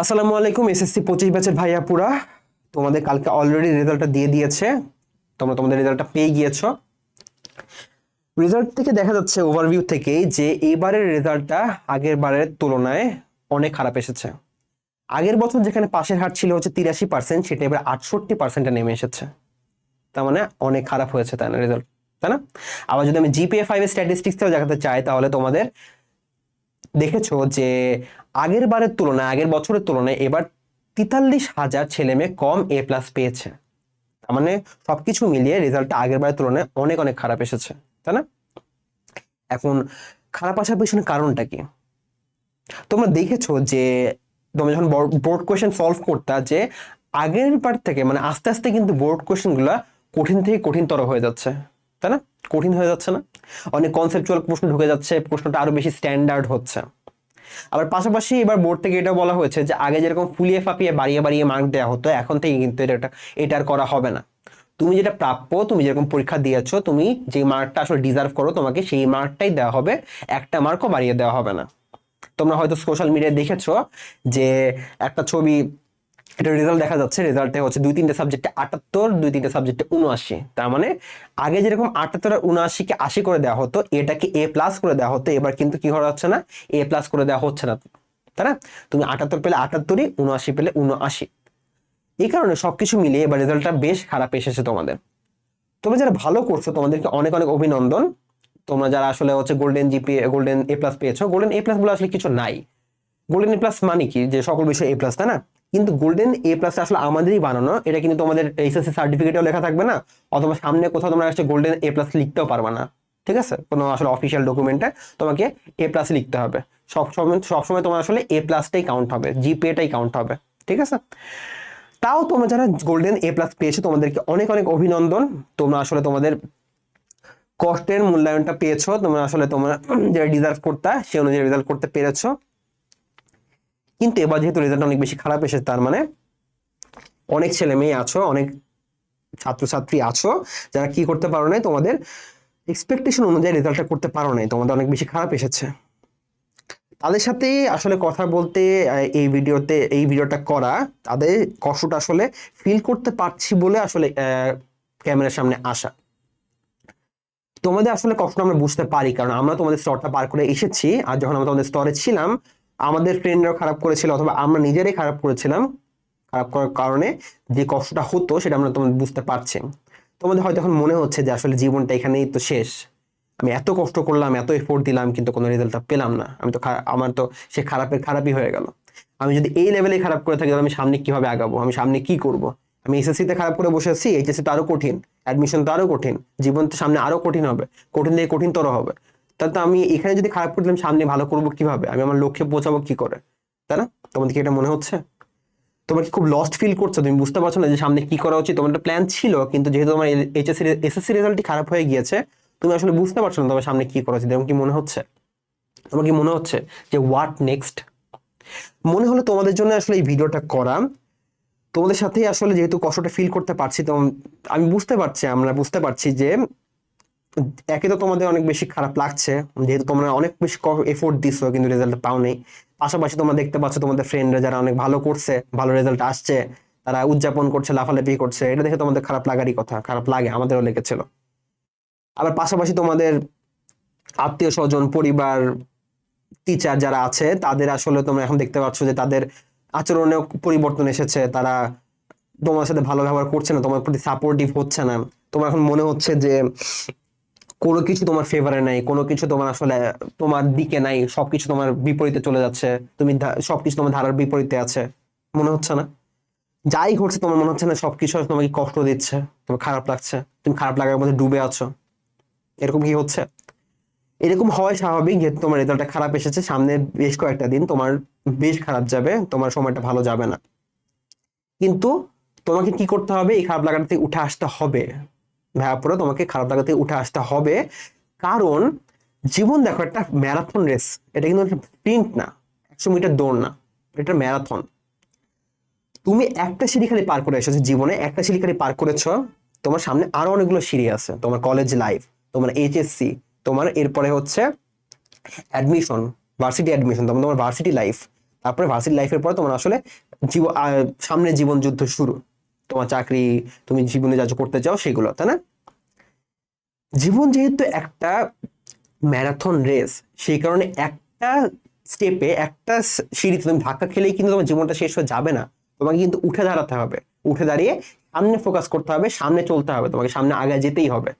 আসসালামু আলাইকুম, এসএসসি পঁচিশ ব্যাচের ভাইয়া পুরা তোমাদের কালকে অলরেডি রেজাল্টটা দিয়ে দিয়েছে। তোমরা তোমাদের রেজাল্টটা পেয়ে গিয়েছো। রেজাল্ট থেকে দেখা যাচ্ছে ওভারভিউ থেকে যে এবারের রেজাল্টটা আগের বারের তুলনায় অনেক খারাপ এসেছে। আগের বছর যেখানে পাশের হার ছিল হচ্ছে তিরাশি পার্সেন্ট সেটা এবার আটষট্টি পার্সেন্টে নেমে এসেছে। তার মানে অনেক খারাপ হয়েছে তাই না রেজাল্ট তাই না? আবার যদি আমি জিপিএ ফাইভ স্ট্যাটিস্টিক্সটাও দেখাতে চাই, তাহলে তোমাদের দেখেছ যে আগের বারের তুলনায়, আগের বছরের তুলনায় এবার তেতাল্লিশ হাজার ছেলে মেয়ে কম এ প্লাস পেয়েছে। তার মানে সবকিছু মিলিয়ে রেজাল্টটা আগের বারের তুলনায় অনেক অনেক খারাপ এসেছে, তাই না? এখন খারাপ আসার পেছনে কারণটা কি? তোমরা দেখেছ যে, তোমরা যখন বোর্ড কোয়েশ্চেন সলভ করতা যে, আগের বার থেকে মানে আস্তে আস্তে কিন্তু বোর্ড কোয়েশ্চেনগুলো কঠিন থেকে কঠিনতর হয়ে যাচ্ছে, তাই না? কঠিন হয়ে যাচ্ছে না? অনেক কনসেপচুয়াল প্রশ্ন ঢুকে যাচ্ছে, প্রশ্নটা আরও বেশি স্ট্যান্ডার্ড হচ্ছে। আবার পাশাপাশি এবার বোর্ড থেকে এটা বলা হয়েছে যে আগে যেরকম ফুলিয়ে ফাপিয়ে বাড়িয়ে বাড়িয়ে মার্ক দেওয়া হতো, এখন থেকে কিন্তু এটা এটা আর করা হবে না। তুমি যেটা প্রাপ্য, তুমি যেরকম পরীক্ষা দিয়েছ, তুমি যে মার্কটা আসলে ডিজার্ভ করো, তোমাকে সেই মার্কটাই দেওয়া হবে, একটা মার্কও বাড়িয়ে দেওয়া হবে না। তোমরা হয়তো সোশ্যাল মিডিয়ায় দেখেছ যে একটা ছবি এটা রেজাল্ট দেখা যাচ্ছে রেজাল্টে হচ্ছে দুই তিনটে সাবজেক্টে আটাত্তর, দুই তিনটে সাবজেক্টে উনআশি। তার মানে আগে যেরকম আটাত্তর আর উনআশিকে আশি করে দেওয়া হতো, এটাকে এ প্লাস করে দেওয়া হতো, এবার কিন্তু কি করা হচ্ছে না এ প্লাস করে দেওয়া হচ্ছে না। তাই না? তুমি আটাত্তর পেলে আটাত্তরই, উনআশি পেলে উনআশি। এই কারণে সবকিছু মিলিয়ে এবার রেজাল্টটা বেশ খারাপ এসেছে তোমাদের। তোমরা যারা ভালো করছ, তোমাদেরকে অনেক অনেক অভিনন্দন। তোমরা যারা আসলে হচ্ছে golden GP golden A plus পেয়েছ গোল্ডেন এ প্লাস বলে আসলে কিছু নাই। গোল্ডেন এ প্লাস মানে কি? যে সকল বিষয়ে এ প্লাস তাই না? কিন্তু গোল্ডেন এ প্লাস আসলে আমাদেরই বানানো, এটা কিন্তু তোমাদের এইচএসসি সার্টিফিকেটেও লেখা থাকবে না, অথবা সামনে কোথাও তোমরা আসলে গোল্ডেন এ প্লাস লিখতেও পারবে না, ঠিক আছে? কোনো আসলে অফিসিয়াল ডকুমেন্টে তোমাকে এ প্লাস লিখতে হবে। সব সময় সবসময় তোমার আসলে এ প্লাসটাই কাউন্ট হবে জিপিএটাই কাউন্ট হবে, ঠিক আছে? তাও তোমরা যারা গোল্ডেন এ প্লাস পেয়েছ, তোমাদেরকে অনেক অনেক অভিনন্দন। তোমরা আসলে তোমাদের কষ্টের মূল্যায়নটা পেয়েছ, তোমরা আসলে তোমরা যেটা ডিজার্ভ করতে সে অনুযায়ী রেজাল্ট করতে পেরেছ। কিন্তু এবার যেহেতু রেজাল্ট অনেক বেশি খারাপ এসেছে, তার মানে অনেক ছেলে মেয়ে আছো, অনেক ছাত্রছাত্রী আছো, যারা কি করতে পারো নাই তোমাদের এক্সপেকটেশন অনুযায়ী রেজাল্টটা করতে পারো নাই, তোমাদের অনেক বেশি খারাপ এসেছে। তাদের সাথে আসলে কথা বলতে এই ভিডিওতে, এই ভিডিওটা করা, তাদের কষ্টটা আসলে ফিল করতে পারছি বলে আসলে ক্যামেরার সামনে আসা। তোমাদের আসলে কষ্ট আমরা বুঝতে পারি, কারণ আমরা তোমাদের স্তরটা পার করে এসেছি, আর যখন আমরা তোমাদের স্তরে ছিলাম আমাদের ফ্রেন্ডরাও খারাপ করেছিল অথবা আমরা নিজেরাই খারাপ করেছিলাম, খারাপ করার কারণে যে কষ্টটা হতো সেটা আমরা তোমাদের বুঝতে পারছি। তোমাদের হয়তো এখন মনে হচ্ছে যে আসলে জীবনটা এখানেই তো শেষ। আমি এত কষ্ট করলাম, এত এফোর্ট দিলাম, কিন্তু কোনো রেজাল্টটা পেলাম না। আমি তো আমার তো সে খারাপের খারাপই হয়ে গেল। আমি যদি এই লেভেলে খারাপ করে থাকি, তাহলে আমি সামনে কীভাবে আগাবো? আমি সামনে কি করব? আমি এসএসসি তে খারাপ করে বসে আছি এইচএসসি তো আরও কঠিন অ্যাডমিশন তো আরও কঠিন, জীবন তো সামনে আরও কঠিন হবে। কঠিন থেকে কঠিনতর হবে। তাহলে তো আমি এখানে যদি খারাপ করে দিলাম, সামনে ভালো করব কীভাবে? আমি আমার লক্ষ্যে পৌঁছাবো কি করে? তাই না? তোমাদের কি এটা মনে হচ্ছে? তোমার কি খুব লস্ট ফিল করছ? তুমি বুঝতে পারছ না যে সামনে কি করা উচিত? তোমার একটা প্ল্যান ছিল, কিন্তু যেহেতু তোমার এইচএসসি এসএসসি রেজাল্টই খারাপ হয়ে গিয়েছে, তুমি আসলে বুঝতে পারছ না তোমার সামনে কি করা উচিত? এরকম কি মনে হচ্ছে? তোমার কি মনে হচ্ছে যে হোয়াট নেক্সট মনে হলো তোমাদের জন্য আসলে এই ভিডিওটা করা। তোমাদের সাথেই আসলে যেহেতু কষ্টটা ফিল করতে পারছি, তো আমি বুঝতে পারছি, আমরা বুঝতে পারছি যে একে তো তোমাদের অনেক বেশি খারাপ লাগছে, যেহেতু তোমরা অনেক বেশি এফোর্ট দিছো, কিন্তু রেজাল্ট পাও নেই পাশাপাশি তোমরা দেখতে পাচ্ছ তোমাদের ফ্রেন্ডরা যারা অনেক ভালো করছে, ভালো রেজাল্ট আসছে, তারা উদযাপন করছে, লাফালাফি করছে, এটা দেখে তোমাদের খারাপ লাগারই কথা, খারাপ লাগে, আমাদেরও লেগেছিল। আবার পাশাপাশি তোমাদের আত্মীয় স্বজন, পরিবার টিচার যারা আছে, তাদের আসলে তোমরা এখন দেখতে পাচ্ছ যে তাদের আচরণে পরিবর্তন এসেছে, তারা তোমার সাথে ভালো ব্যবহার করছে না, তোমার প্রতি সাপোর্টিভ হচ্ছে না। তোমার এখন মনে হচ্ছে যে কোনো কিছু তোমার ফেভারে নাই, কোনো কিছু তোমার আসলে তোমার দিকে নাই, সবকিছু তোমার বিপরীতে চলে যাচ্ছে, তুমি সবকিছু তোমার ধারার বিপরীতে আছে, মনে হচ্ছে না? যাই ঘটছে, তোমার মনে হচ্ছে না সবকিছু তোমাকে কষ্ট দিচ্ছে, তোমার খারাপ লাগছে, তুমি খারাপ লাগার মধ্যে ডুবে আছো, এরকম কি হচ্ছে? এরকম হওয়াই স্বাভাবিক যেহেতু তোমার রেজাল্টটা খারাপ এসেছে, সামনে বেশ কয়েকটা দিন তোমার বেশ খারাপ যাবে, তোমার সময়টা ভালো যাবে না। কিন্তু তোমাকে কি করতে হবে? এই খারাপ লাগাটা থেকে উঠে আসতে হবে। ভাইয়াপুরা তোমাকে খারাপ লাগা থেকে উঠে আসতে হবে। কারণ, জীবন দেখো, একটা ম্যারাথন রেস এটা কিন্তু একটা স্প্রিন্ট না, একশো মিটার দৌড় না, এটা ম্যারাথন তুমি একটা সিঁড়ি খালি পার করে এসেছ জীবনে, একটা সিঁড়ি খালি পার করেছ, তোমার সামনে আরও অনেকগুলো সিঁড়ি আছে, তোমার কলেজ লাইফ তোমার এইচএসসি তোমার এরপরে হচ্ছে অ্যাডমিশন ভার্সিটি অ্যাডমিশন তোমার তোমার ভার্সিটি লাইফ তারপরে ভার্সিটি লাইফের পরে তোমার আসলে জীবন সামনে জীবন যুদ্ধ শুরু। তোমার চাকরি, তুমি জীবনে যা করতে চাও সেগুলো, তাই না? জীবন যেহেতু একটা ম্যারাথন রেস সেই কারণে একটা স্টেপে একটা সিঁড়িতে তুমি ধাক্কা খেলেই কিন্তু তোমার জীবনটা শেষ হয়ে যাবে না। তোমাকে কিন্তু উঠে দাঁড়াতে হবে। উঠে দাঁড়িয়ে সামনে ফোকাস করতে হবে, সামনে চলতে হবে, তোমাকে সামনে আগে যেতেই হবে।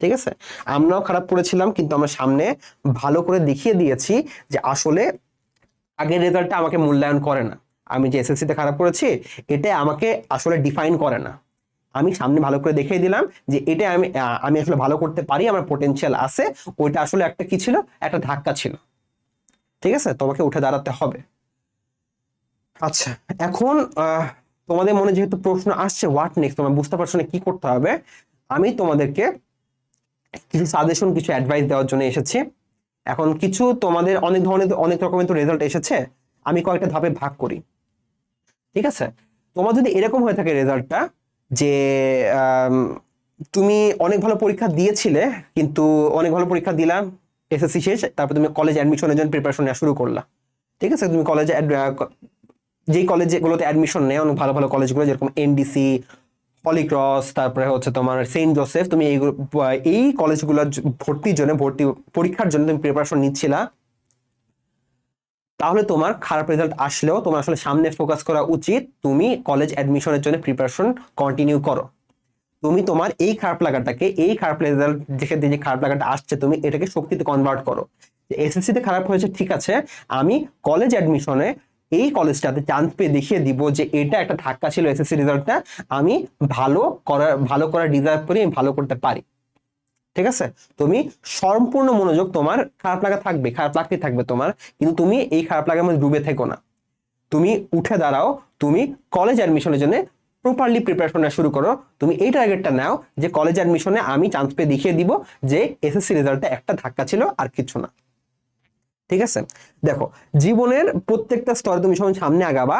ঠিক আছে? আমরাও খারাপ করেছিলাম কিন্তু আমরা সামনে ভালো করে দেখিয়ে দিয়েছি যে আসলে আগের রেজাল্টটা আমাকে মূল্যায়ন করে না। আমি যে এসএসসিতে খারাপ করেছি এটা আমাকে আসলে ডিফাইন করে না। আমি সামনে ভালো করে দেখিয়ে দিলাম যে এটা আমি আমি আসলে ভালো করতে পারি, আমার পোটেনশিয়াল আছে, ওইটা আসলে একটা কি ছিল? একটা ধাক্কা ছিল। ঠিক আছে? তোমাকে উঠে দাঁড়াতে হবে। আচ্ছা এখন তোমাদের মনে যেহেতু প্রশ্ন আসছে হোয়াট নেক্সট তোমরা বুঝতে পারছ না কি করতে হবে। আমি তোমাদেরকে কিছু সাজেশন কিছু অ্যাডভাইস দেওয়ার জন্য এসেছি। এখন কিছু তোমাদের অনেক ধরনের, অনেক রকমের তো রেজাল্ট এসেছে। আমি কয়েকটা ধাপে ভাগ করি। ঠিক আছে? তোমার যদি এরকম হয়ে থাকে রেজাল্টটা যে তুমি অনেক ভালো পরীক্ষা দিয়েছিলে, কিন্তু অনেক ভালো পরীক্ষা দিলাম এসএসসি শেষ, তারপর তুমি কলেজ অ্যাডমিশনের জন্য প্রিপারেশন নেওয়া শুরু করলা। ঠিক আছে? তুমি কলেজে যেই কলেজগুলোতে অ্যাডমিশন নেয়, অনেক ভালো ভালো কলেজগুলো যেরকম এনডিসি পলিক্রস তারপরে হচ্ছে তোমার সেন্ট জোসেফ তুমি এইগুলো এই কলেজগুলো ভর্তির জন্য, ভর্তি, পরীক্ষার জন্য তুমি প্রিপারেশন নিচ্ছিলা। তাহলে তোমার খারাপ রেজাল্ট আসলেও তোমার আসলে সামনে ফোকাস করা উচিত। তুমি কলেজ অ্যাডমিশনের জন্য প্রিপারেশন কন্টিনিউ করো। তুমি তোমার এই খারাপ লাগাটাকে, এই খারাপ রেজাল্ট দেখে যে খারাপ লাগাটা আসছে, তুমি এটাকে শক্তিতে কনভার্ট করো। এসএসসি তে খারাপ হয়েছে, ঠিক আছে, আমি কলেজ অ্যাডমিশনে এই কলেজটাতে চান্স পেয়ে দেখিয়ে দিব যে এটা একটা ধাক্কা ছিল এসএসসি রেজাল্টটা আমি ভালো করার ভালো করার ডিজার্ভ করি, আমি ভালো করতে পারি। ঠিক আছে? তুমি সম্পূর্ণ মনোযোগ তোমার খারাপ লাগা থাকবে, খারাপ লাগতে থাকবে তোমার, কিন্তু তুমি এই খারাপ লাগার মধ্যে ডুবে থেকো না। তুমি উঠে দাঁড়াও, তুমি কলেজ অ্যাডমিশনের জন্য প্রপারলি প্রিপারেশন শুরু করো। তুমি এই টার্গেটটা নাও যে কলেজ অ্যাডমিশনে আমি চান্স পেয়ে দেখিয়ে দিব যে এসএসসি রেজাল্টে একটা ধাক্কা ছিল আর কিছু না। ঠিক আছে? দেখো, জীবনের প্রত্যেকটা স্তরে তুমি যখন সামনে আগাবা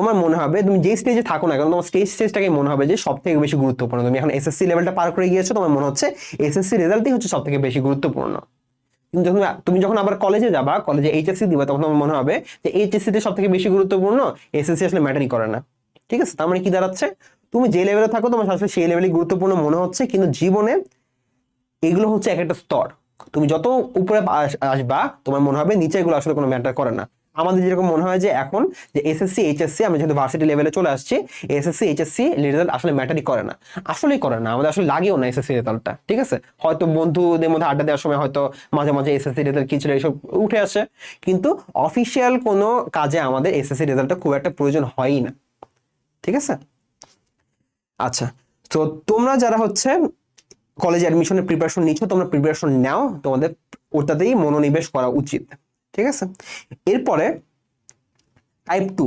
তোমার মনে হবে, তুমি যে স্টেজে থাকো না কেন, তোমার স্টেজ স্টেজটাকে মনে হবে যে সব থেকে বেশি গুরুত্বপূর্ণ। তুমি এখন এসএসসি লেভেলটা পার করে গিয়েছো, তোমার মনে হচ্ছে এসএসসি রেজাল্টই হচ্ছে সব থেকে বেশি গুরুত্বপূর্ণ। কিন্তু যখন তুমি যখন আবার কলেজে যাবা কলেজে এইচএসসি দিবা, তখন তোমার মনে হবে যে এইচএসসি তে সব থেকে বেশি গুরুত্বপূর্ণ এসএসসি আসলে ম্যাটারই করে না। ঠিক আছে? তার মানে কি দাঁড়াচ্ছে? তুমি যে লেভেলে থাকো, তোমার আসলে সেই লেভেলই গুরুত্বপূর্ণ মনে হচ্ছে, কিন্তু জীবনে এগুলো হচ্ছে এক একটা স্তর। তুমি যত উপরে আস- আসবা, তোমার মনে হবে নিচে এগুলো আসলে কোনো ম্যাটার করে না। আমাদের যেরকম মনে হয় যে এখন যে এসএসসি এইচএসসি আমি যেহেতু ভার্সিটি লেভেলে চলে আসছি এসএসসি এইচএসসি রেজাল্ট আসলে ম্যাটারই করে না। আসলেই করে না, আমাদের আসলে লাগেও না এসএসসি রেজাল্টটা ঠিক আছে? হয়তো বন্ধুদের মধ্যে আড্ডা দেওয়ার সময় হয়তো মাঝে মাঝে এসএসসি রেজাল্ট কি ছিল এইসব উঠে আসে, কিন্তু অফিসিয়াল কোনো কাজে আমাদের এসএসসি রেজাল্টটা খুব একটা প্রয়োজন হয়ই না, ঠিক আছে? আচ্ছা তো তোমরা যারা হচ্ছে কলেজ অ্যাডমিশনের প্রিপারেশন নিচ্ছ, তোমরা প্রিপারেশন নাও, তোমাদের ওটাতেই মনোনিবেশ করা উচিত। ঠিক আছে? এরপরে টাইপ টু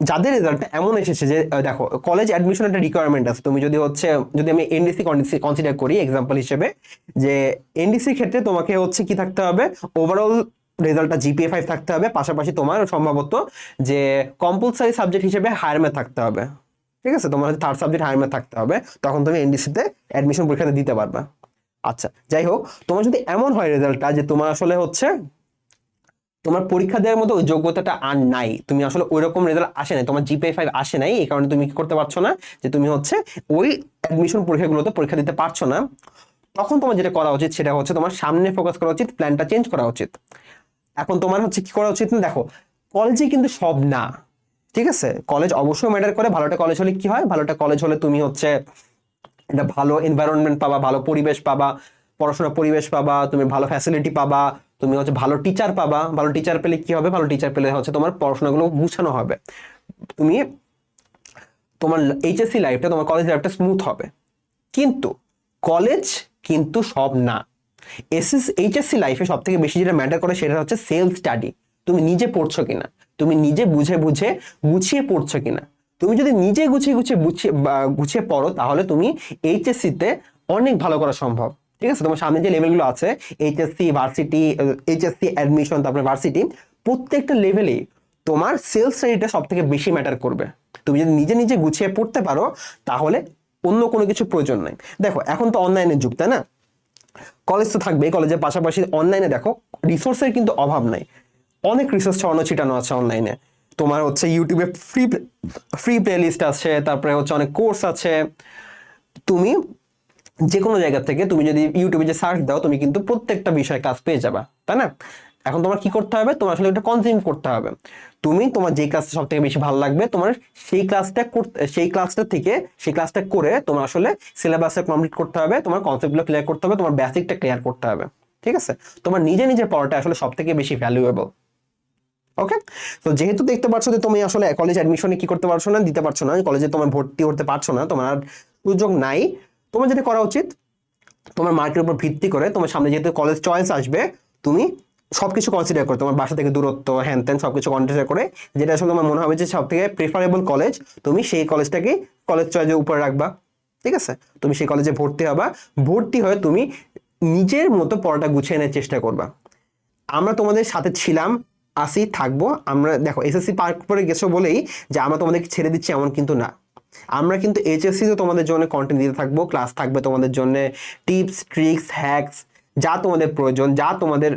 যাদের রেজাল্ট এমন এসেছে যে দেখো কলেজ অ্যাডমিশন একটা রিকোয়ারমেন্ট আছে। তুমি যদি হচ্ছে, যদি আমি এনডিসি কনসিডার করি এক্সাম্পল হিসেবে, যে এনডিসির ক্ষেত্রে তোমাকে হচ্ছে কি থাকতে হবে? ওভারঅল রেজাল্টটা জিপিএ ফাইভ থাকতে হবে। পাশাপাশি তোমার সম্ভবত যে কম্পালসারি সাবজেক্ট হিসেবে হায়ার ম্যাথ থাকতে হবে। ঠিক আছে? তোমার থার্ড সাবজেক্ট হায়ার ম্যাথ থাকতে হবে। তখন তুমি এনডিসিতে অ্যাডমিশন পরীক্ষাতে দিতে পারবে। আচ্ছা যাই হোক, তোমার যদি এমন হয় রেজাল্টটা যে তোমার আসলে হচ্ছে তোমার পরীক্ষা দেওয়ার মতো ওই যোগ্যতাটা আর নাই। তুমি আসলে ওই রকম রেজাল্ট আসে নাই। তোমার জিপিএ ফাইভ আসে নাই, এই কারণে তুমি কি করতে পারছ না? যে তুমি হচ্ছে ওই অ্যাডমিশন পরীক্ষাগুলোতে পরীক্ষা দিতে পারছ না। তখন তোমার যেটা করা উচিত সেটা হচ্ছে তোমার সামনে ফোকাস করা উচিত প্ল্যানটা চেঞ্জ করা উচিত। এখন তোমার হচ্ছে কি করা উচিত না? দেখো কলেজে কিন্তু সব না। ঠিক আছে? কলেজ অবশ্যই ম্যাটার করে। ভালোটা কলেজ হলে কি হয়? ভালোটা কলেজ হলে তুমি হচ্ছে একটা ভালো এনভায়রনমেন্ট পাবা, ভালো পরিবেশ পাবা, পড়াশোনার পরিবেশ পাবা, তুমি ভালো ফ্যাসিলিটি পাবা তুমি হচ্ছে ভালো টিচার পাবা, ভালো টিচার পেলে কি হবে? ভালো টিচার পেলে হচ্ছে তোমার পড়াশোনাগুলো গুছানো হবে। তুমি তোমার এইচএসসি লাইফটা তোমার কলেজ লাইফটা স্মুথ হবে। কিন্তু কলেজ কিন্তু সব না। এসএস এইচএসসি লাইফে সব থেকে বেশি যেটা ম্যাটার করে সেটা হচ্ছে সেলফ স্টাডি তুমি নিজে পড়ছো কিনা? তুমি নিজে বুঝে বুঝে গুছিয়ে পড়ছো কিনা? তুমি যদি নিজে গুছিয়ে গুছিয়ে গুছিয়ে গুছিয়ে পড়ো, তাহলে তুমি এইচএসসিতে অনেক ভালো করা সম্ভব। ঠিক আছে? তোমার সামনে যে লেভেলগুলো আছে এইচএসসি ভার্সিটি এইচএসসি অ্যাডমিশন তারপরে ভার্সিটি প্রত্যেকটা লেভেলে তোমার সেলফ স্টাডিটা সব থেকে বেশি ম্যাটার করবে। তুমি যদি নিজে নিজে গুছিয়ে পড়তে পারো, তাহলে অন্য কোনো কিছু প্রয়োজন নেই। দেখো, এখন তো অনলাইনের যুগ, তাই না? কলেজ তো থাকবে কলেজের পাশাপাশি অনলাইনে দেখো রিসোর্সের কিন্তু অভাব নাই। অনেক রিসার্চ ছড়ানো ছিটানো আছে অনলাইনে তোমার হচ্ছে ইউটিউবে ফ্রি ফ্রি প্লেলিস্ট আছে, তারপরে হচ্ছে অনেক কোর্স আছে। তুমি যে কোনো জায়গা থেকে তুমি যদি ইউটিউবে যে সার্চ দাও, তুমি কিন্তু প্রত্যেকটা বিষয়ে কাজ পেয়ে যাবা, তাই না? এখন তোমার কি করতে হবে? তোমার আসলে এটা কনজিউম করতে হবে। তুমি তোমার যে ক্লাসটা সব থেকে বেশি ভালো লাগবে, তোমার সেই ক্লাসটা করতে, সেই ক্লাসটা থেকে সেই ক্লাসটা করে তোমার আসলে সিলেবাসটা কমপ্লিট করতে হবে, তোমার কনসেপ্টগুলো ক্লিয়ার করতে হবে, তোমার বেসিকটা ক্লিয়ার করতে হবে, ঠিক আছে? তোমার নিজে নিজে পড়াটা আসলে সব থেকে বেশি ভ্যালুয়েবল ওকে তো যেহেতু দেখতে পাচ্ছ যে তুমি আসলে কলেজ অ্যাডমিশনে কি করতে পারছ না, দিতে পারছ না কলেজে তোমার ভর্তি হতে পারছ না, তোমার সুযোগ নাই তোমার যেটা করা উচিত, তোমার মার্কের উপর ভিত্তি করে তোমার সামনে যেহেতু কলেজ চয়েস আসবে, তুমি সবকিছু কনসিডার করে। তোমার বাসা থেকে দূরত্ব হ্যান ত্যান সবকিছু কনসিডার করে, যেটা আসলে তোমার মনে হবে যে সব থেকে প্রেফারেবল কলেজ তুমি সেই কলেজটাকে কলেজ চয়েসের উপরে রাখবা। ঠিক আছে? তুমি সেই কলেজে ভর্তি হবা। ভর্তি হয়ে তুমি নিজের মতো পড়াটা গুছিয়ে নেওয়ার চেষ্টা করবা। আমরা তোমাদের সাথে ছিলাম, আসি, থাকব। আমরা, দেখো এসএসসি পার্ক করে গেছো বলেই যে আমরা তোমাদেরকে ছেড়ে দিচ্ছি, এমন কিন্তু না। আমরা কিন্তু এইচএসসি তো তোমাদের জন্য কন্টেন্ট দিতে থাকব ক্লাস থাকবে তোমাদের জন্য টিপস ট্রিক্স হ্যাকস যা তোমাদের প্রয়োজন, যা তোমাদের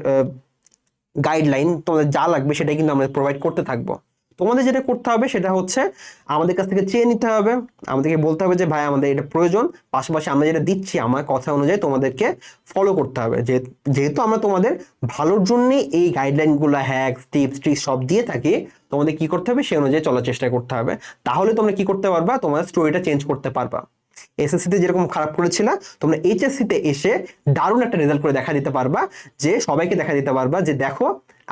গাইডলাইন তোমাদের যা লাগবে সেটাই কিন্তু আমরা প্রোভাইড করতে থাকব। তোমাদের যেটা করতে হবে সেটা হচ্ছে আমাদের কাছ থেকে চেয়ে নিতে হবে। আমাদেরকে বলতে হবে যে, ভাই, আমাদের এটা প্রয়োজন। পাশাপাশি আমরা যেটা দিচ্ছি, আমার কথা অনুযায়ী তোমাদেরকে ফলো করতে হবে। যে, যেহেতু আমরা তোমাদের ভালোর জন্যে এই গাইডলাইনগুলো হ্যাক টিপস ট্রিক্স সব দিয়ে থাকি, তোমাদের কি করতে হবে? সেই অনুযায়ী চলার চেষ্টা করতে হবে। তাহলে তোমরা কি করতে পারবা? তোমাদের স্টোরিটা চেঞ্জ করতে পারবা। এসএসসিতে যেরকম খারাপ করেছিল, তোমরা এইচএসসিতে এসে দারুণ একটা রেজাল্ট করে দেখা দিতে পারবা, যে সবাইকে দেখা দিতে পারবা যে দেখো,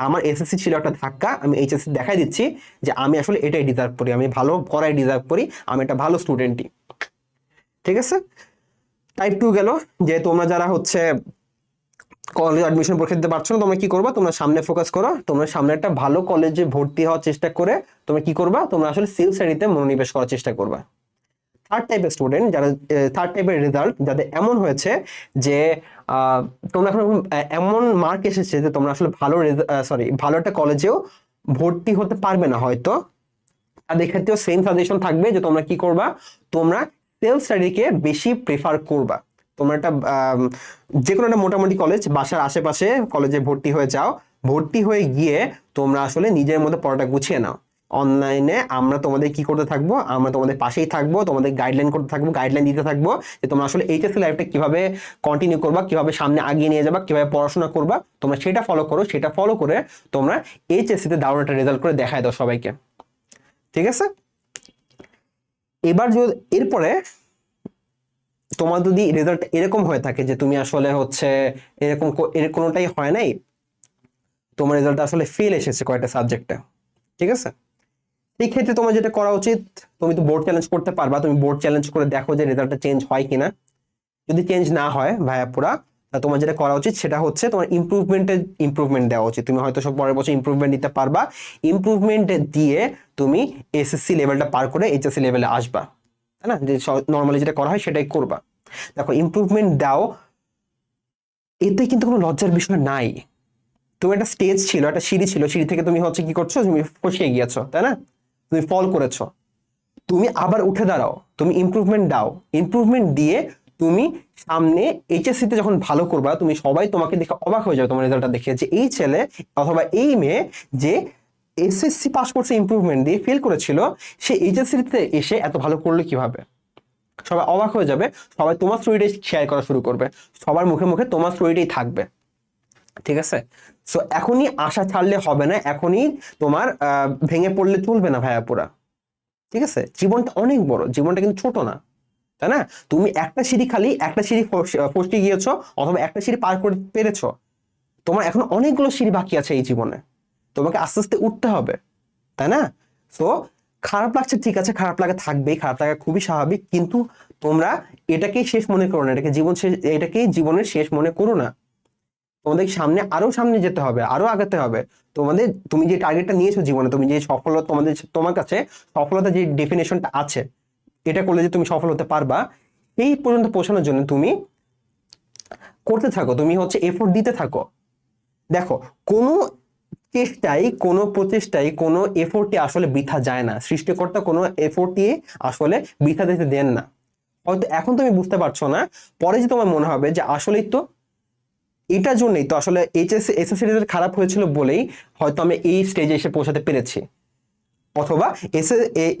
আমার এসএসসি ছিল একটা ধাক্কা, আমি এইচএসসি দেখাই দিচ্ছি যে আমি আসলে এটাই ডিজার্ভ করি, আমি ভালো করাই ডিজার্ভ করি, আমি একটা ভালো স্টুডেন্টই ঠিক আছে? টাইপ টু গেল, যে তোমরা যারা হচ্ছে কলেজ অ্যাডমিশন পরীক্ষা দিতে পারছ না, তোমরা কি করবা? তোমরা সামনে ফোকাস করো, তোমরা সামনে একটা ভালো কলেজে ভর্তি হওয়ার চেষ্টা করে, তোমরা কি করবা? তোমরা আসলে সেলস শ্রেণীতে মনোনিবেশ করার চেষ্টা করবা। থার্ড টাইপের স্টুডেন্ট যারা থার্ড টাইপের রেজাল্ট যাদের এমন হয়েছে যে তোমরা এখন এমন মার্ক এসেছে যে তোমরা আসলে ভালো সরি ভালো একটা কলেজেও ভর্তি হতে পারবে না হয়তো। তাদের ক্ষেত্রেও সেম সাজেশন থাকবে যে তোমরা কি করবা? তোমরা সেলফ স্টাডিকে বেশি প্রেফার করবা। তোমরা একটা যে কোনো একটা মোটামুটি কলেজ বাসার আশেপাশে কলেজে ভর্তি হয়ে যাও। ভর্তি হয়ে গিয়ে তোমরা আসলে নিজের মধ্যে পড়াটা গুছিয়ে নাও। অনলাইনে আমরা তোমাদের কি করতে থাকব? আমরা তোমাদের পাশেই থাকব, তোমাদের গাইডলাইন করতে থাকব গাইডলাইন দিতে থাকব যে তোমরা আসলে এইচএসসি লাইফটা কীভাবে কন্টিনিউ করবা, কীভাবে সামনে আগিয়ে নিয়ে যাবা, কীভাবে পড়াশোনা করবা, তোমরা সেটা ফলো করো, সেটা ফলো করে তোমরা এইচএসসি তে দারুণ একটা রেজাল্ট করে দেখায় দাও সবাইকে। ঠিক আছে? এবার যদি, এরপরে তোমার যদি রেজাল্ট এরকম হয়ে থাকে যে তুমি আসলে হচ্ছে এরকম এর কোনোটাই হয় নাই, তোমার রেজাল্ট আসলে ফেল এসেছে কয়েকটা সাবজেক্টে ঠিক আছে? এই ক্ষেত্রে তোমার যেটা করা উচিত, তুমি তো বোর্ড চ্যালেঞ্জ করতে পারবা, তুমি বোর্ড চ্যালেঞ্জ করে দেখো যে রেজাল্টটা চেঞ্জ হয় কিনা। যদি চেঞ্জ না হয় ভাইয়াপুরা তোমার যেটা করা উচিত সেটা হচ্ছে তোমার ইমপ্রুভমেন্টের ইম্প্রুভমেন্ট দেওয়া উচিত। তুমি হয়তো সব পরের বছর ইমপ্রুভমেন্ট দিতে পারবা। ইমপ্রুভমেন্ট দিয়ে তুমি এসএসসি লেভেলটা পার করে এইচএসসি লেভেলে আসবা। তাই না? যে নর্মালি যেটা করা হয় সেটাই করবা। দেখো ইমপ্রুভমেন্ট দাও, এতে কিন্তু কোনো লজ্জার বিষয় নাই। তুমি একটা স্টেজ ছিল, একটা সিঁড়ি ছিল, সিঁড়ি থেকে তুমি হচ্ছে কি করছ? তুমি ফসিয়ে গিয়েছো, তাই না? তুমি ফল করেছ। তুমি আবার উঠে দাঁড়াও, তুমি ইমপ্রুভমেন্ট দাও। ইমপ্রুভমেন্ট দিয়ে তুমি সামনে এইচএসসি তে যখন ভালো করবা, তুমি সবাই তোমাকে দেখে অবাক হয়ে যাবে তোমার রেজাল্টটা দেখে যে এই ছেলে অথবা এই মেয়ে যে এসএসসি পাস করছে ইমপ্রুভমেন্ট দিয়ে ফেল করেছিল, সে এইচএসসি তে এসে এত ভালো করল কীভাবে? সবাই অবাক হয়ে যাবে, সবাই তোমার স্টোরিটাই শেয়ার করা শুরু করবে। সবার মুখে মুখে তোমার স্টোরিটাই থাকবে। ঠিক আছে? সো এখনই আশা ছাড়লে হবে না, এখনই তোমার ভেঙে পড়লে চলবে না ভাইয়া পুরা। ঠিক আছে? জীবনটা অনেক বড়, জীবনটা কিন্তু ছোট না। তাই না? তুমি একটা সিঁড়ি খালি, একটা সিঁড়ি ফসকে গিয়েছো, অথবা একটা সিঁড়ি পার করে পেরেছ। তোমার এখন অনেকগুলো সিঁড়ি বাকি আছে এই জীবনে। তোমাকে আস্তে আস্তে উঠতে হবে, তাই না? সো খারাপ লাগছে ঠিক আছে, খারাপ লাগা থাকবেই, খারাপ লাগা খুবই স্বাভাবিক, কিন্তু তোমরা এটাকেই শেষ মনে করো না, এটাকে জীবন শেষ, এটাকেই জীবনের শেষ মনে করো না। তোমাদের সামনে আরও সামনে যেতে হবে, আরও আগাতে হবে। তোমাদের, তুমি যে টার্গেটটা নিয়েছো জীবনে, তুমি যে সফলতা তোমাদের, তোমার কাছে সফলতা যে ডেফিনেশনটা আছে, এটা করলে যে তুমি সফল হতে পারবা, এই পর্যন্ত পৌঁছানোর জন্য তুমি করতে থাকো, তুমি হচ্ছে এফোর্ট দিতে থাকো। দেখো, কোনো চেষ্টাই কোনো প্রচেষ্টাই কোনো এফোর্টই আসলে বৃথা যায় না। সৃষ্টিকর্তা কোনো এফোর্টই আসলে বৃথা দিতে দেন না। হয়তো এখন তুমি বুঝতে পারছ না, পরে যে তোমার মনে হবে যে আসলেই তো এটার জন্যই তো আসলে এইচএসসি এসএসসি রেজাল্ট খারাপ হয়েছিল বলেই হয়তো আমি এই স্টেজে এসে পৌঁছাতে পেরেছি। অথবা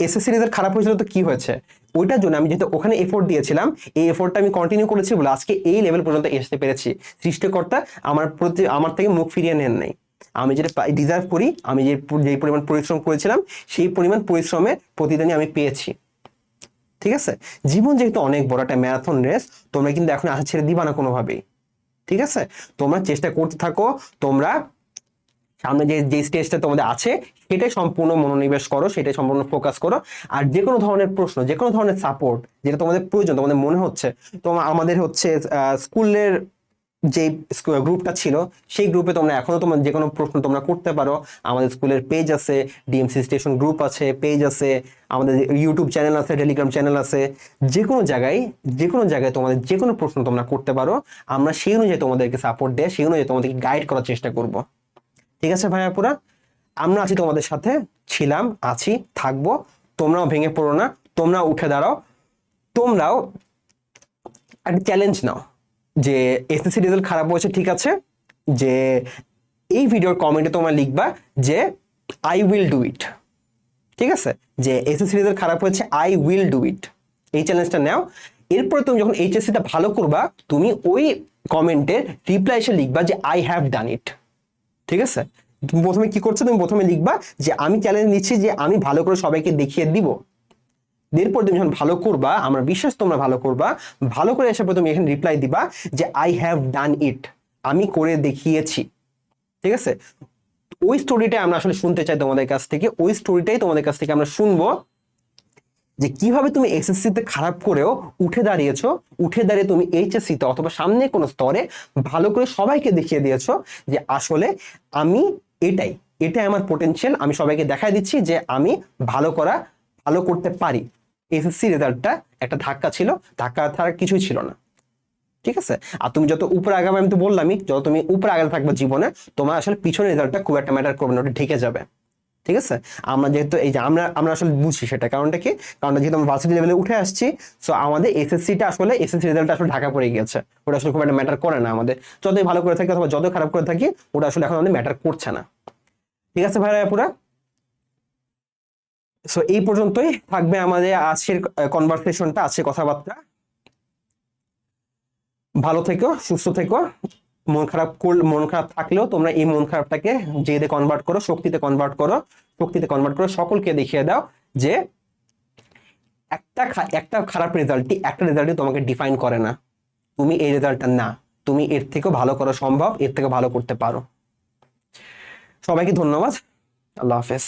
এসএসসি রেজাল্ট খারাপ হয়েছিল তো কি হয়েছে? ওইটার জন্য আমি যেহেতু ওখানে এফোর্ট দিয়েছিলাম, এই এফোর্টটা আমি কন্টিনিউ করেছি বলে আজকে এই লেভেল পর্যন্ত আসতে পেরেছি। সৃষ্টিকর্তা আমার প্রতি আমার থেকে মুখ ফিরিয়ে নেন নাই। আমি যেটা ডিজার্ভ করি, আমি যে যেই পরিমাণ পরিশ্রম করেছিলাম, সেই পরিমাণ পরিশ্রমের প্রতিদিনই আমি পেয়েছি। ঠিক আছে? জীবন যেহেতু অনেক বড় একটা ম্যারাথন রেস তোমরা কিন্তু এখন আশা ছেড়ে দিবা না কোনোভাবেই। ঠিক আছে? তোমরা চেষ্টা করতে থাকো, তোমরা সামনে যে যে স্টেজটা তোমাদের আছে, সেটাই সম্পূর্ণ মনোনিবেশ করো, সেটাই সম্পূর্ণ ফোকাস করো। আর যে কোনো ধরনের প্রশ্ন যে কোনো ধরনের সাপোর্ট যেটা তোমাদের প্রয়োজন, তোমাদের মনে হচ্ছে তোমার আমাদের হচ্ছে স্কুলের যে গ্রুপটা ছিল, সেই গ্রুপে তোমরা এখনও তোমার যে কোনো প্রশ্ন তোমরা করতে পারো। আমাদের স্কুলের পেজ আছে ডিএমসি স্টেশন গ্রুপ আছে পেজ আছে, আমাদের ইউটিউব চ্যানেল আছে টেলিগ্রাম চ্যানেল আছে। যে কোনো জায়গায় যে কোনো জায়গায় তোমাদের যে কোনো প্রশ্ন তোমরা করতে পারো, আমরা সেই অনুযায়ী তোমাদেরকে সাপোর্ট দেয়, সেই অনুযায়ী তোমাদেরকে গাইড করার চেষ্টা করব। ঠিক আছে ভাইয়াপুরা আমরা আছি তোমাদের সাথে, ছিলাম, আছি, থাকব। তোমরাও ভেঙে পড়ো না, তোমরাও উঠে দাঁড়াও। তোমরাও একটা চ্যালেঞ্জ নাও। যে এসএসসি রেজাল্ট খারাপ হয়েছে ঠিক আছে? যে এই ভিডিওর কমেন্টে তোমরা লিখবা যে আই উইল ডু ইট ঠিক আছে? যে এসএসসি রেজাল্ট খারাপ হয়েছে আই উইল ডু ইট এই চ্যালেঞ্জটা নাও। এরপরে তুমি যখন এইচএসসিটা ভালো করবা, তুমি ওই কমেন্টে রিপ্লাই এসে লিখবা যে আই হ্যাভ ডান ইট ঠিক আছে? তুমি প্রথমে কি করছ? তুমি প্রথমে লিখবা যে, আমি চ্যালেঞ্জ নিচ্ছি যে, আমি ভালো করে সবাইকে দেখিয়ে দিব। এরপর তুমি যখন ভালো করবা, আমার বিশ্বাস তোমরা ভালো করবা, ভালো করে এসে পর তুমি এখানে রিপ্লাই দিবা যে আই হ্যাভ ডান ইট আমি করে দেখিয়েছি। ঠিক আছে? ওই স্টোরিটাই আমরা আসলে শুনতে চাই তোমাদের কাছ থেকে। ওই স্টোরিটাই তোমাদের কাছ থেকে আমরা শুনব যে, কীভাবে তুমি এসএসসি তে খারাপ করেও উঠে দাঁড়িয়েছো, উঠে দাঁড়িয়ে তুমি এইচএসসি তে অথবা সামনে কোনো স্তরে ভালো করে সবাইকে দেখিয়ে দিয়েছ যে, আসলে আমি এটাই এটাই আমার পোটেনশিয়াল আমি সবাইকে দেখাই দিচ্ছি যে, আমি ভালো করা, ভালো করতে পারি। এসএসসি রেজাল্টটা একটা ধাক্কা ছিল, ধাক্কা ছাড়া কিছুই ছিল না। ঠিক আছে? আর তুমি যত উপরে আগাবে, আমি তো বললামই, যত তুমি উপরে আগাতে থাকবে জীবনে, তোমার আসলে পিছনে রেজাল্টটা খুব একটা ম্যাটার করবে না, ওটা ঢেকে যাবে। ঠিক আছে? আমরা যেহেতু এই যে আমরা আমরা আসলে বুঝি সেটা, কারণটা কি? কারণটা যেহেতু আমরা ভার্সিটি লেভেলে উঠে আসছি সো আমাদের এসএসসিটা আসলে এসএসসি রেজাল্টটা আসলে ঢাকা পড়ে গিয়েছে। ওটা আসলে খুব একটা ম্যাটার করে না আমাদের। যতই ভালো করে থাকি, অথবা যতই খারাপ করে থাকি, ওটা আসলে এখন আমাদের ম্যাটার করছে না। ঠিক আছে ভাইরা পুরা? সো এই পর্যন্তই থাকবে আমাদের আজকের কনভারসেশনটা আজকের কথাবার্তা। ভালো থেকো, সুস্থ থেকো। মন খারাপ করলে মন খারাপ থাকলেও তোমরা এই মন খারাপটাকে জেদে কনভার্ট করো, শক্তিতে কনভার্ট করো, শক্তিতে কনভার্ট করো, সকলকে দেখিয়ে দাও যে একটা একটা খারাপ রেজাল্টই একটা রেজাল্টই তোমাকে ডিফাইন করে না। তুমি এই রেজাল্টটা না, তুমি এর থেকেও ভালো করা সম্ভব, এর থেকে ভালো করতে পারো। সবাইকে ধন্যবাদ। আল্লাহ হাফেজ।